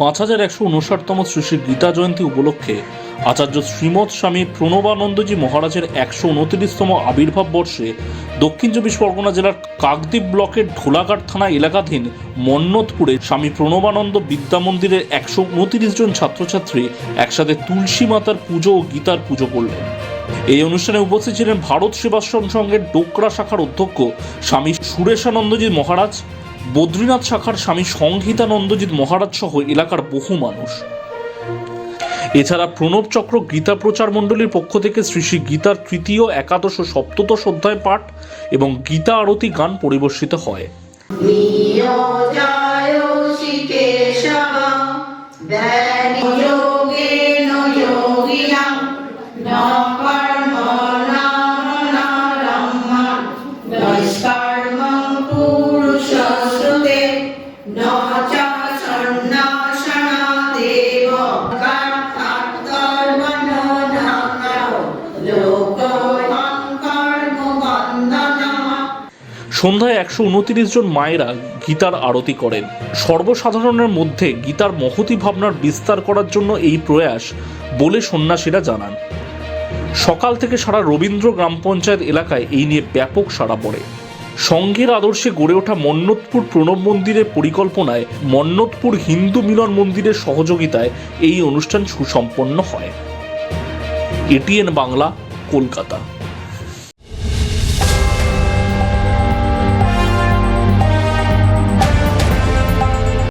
পাঁচ হাজার একশো উনষাটতম শ্রী শ্রী গীতা জয়ন্তী উপলক্ষে আচার্য শ্রীমৎ স্বামী প্রণবানন্দজি মহারাজের একশো উনত্রিশতম আবির্ভাব বর্ষে দক্ষিণ চব্বিশ পরগনা জেলার কাকদ্বীপ ব্লকের ঢোলাঘাট থানা এলাকাধীন মন্নতপুরে স্বামী প্রণবানন্দ বিদ্যা মন্দিরের একশো উনত্রিশ জন ছাত্রছাত্রী একসাথে তুলসী মাতার পুজো ও গীতার পুজো করলেন। এই অনুষ্ঠানে উপস্থিত ছিলেন ভারত সেবাশ্রম সংঘের ডোকরা শাখার অধ্যক্ষ স্বামী সুরেশানন্দজি মহারাজ বদ্রীনাথ শাখার স্বামী সংহিতানন্দজিৎ মহারাজ সহ এলাকার বহু মানুষ। এছাড়া প্রণব চক্র গীতা প্রচার মণ্ডলীর পক্ষ থেকে শ্রী শ্রী গীতার তৃতীয়, একাদশ ও সপ্তদশ অধ্যায় পাঠ এবং গীতা আরতি গান পরিবেশিত হয়। সন্ধ্যায় একশো উনত্রিশ জন মায়েরা গীতার আরতি করেন। সর্বসাধারণের মধ্যে গীতার মহতি ভাবনার বিস্তার করার জন্য এই প্রয়াস বলে সন্ন্যাসীরা জানান। সকাল থেকে সারা রবীন্দ্র গ্রাম পঞ্চায়েত এলাকায় এই নিয়ে ব্যাপক সাড়া পড়ে। সংঘের আদর্শে গড়ে ওঠা মন্নতপুর প্রণব মন্দিরের পরিকল্পনায় মন্নতপুর হিন্দু মিলন মন্দিরের সহযোগিতায় এই অনুষ্ঠান সুসম্পন্ন হয়। এটিএন বাংলা, কলকাতা।